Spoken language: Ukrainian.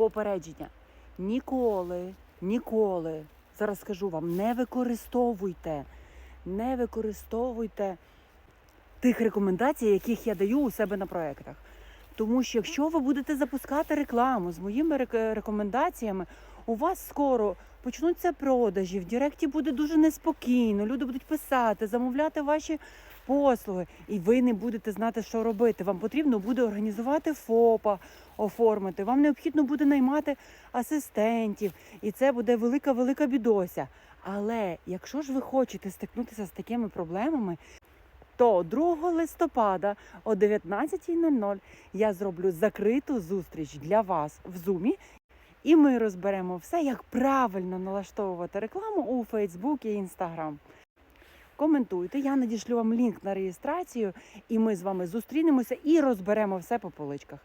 Попередження. Ніколи, ніколи, зараз скажу вам, не використовуйте, не використовуйте тих рекомендацій, яких я даю у себе на проєктах. Тому що якщо ви будете запускати рекламу з моїми рекомендаціями, у вас скоро почнуться продажі, в Директі буде дуже неспокійно, люди будуть писати, замовляти ваші послуги, і ви не будете знати, що робити. Вам потрібно буде організувати ФОПа, оформити. Вам необхідно буде наймати асистентів, і це буде велика велика бідося. Але якщо ж ви хочете стикнутися з такими проблемами, то 2 листопада о 19.00 я зроблю закриту зустріч для вас в Зумі. І ми розберемо все, як правильно налаштовувати рекламу у Facebook і Instagram. Коментуйте, я надішлю вам лінк на реєстрацію, і ми з вами зустрінемося і розберемо все по поличках.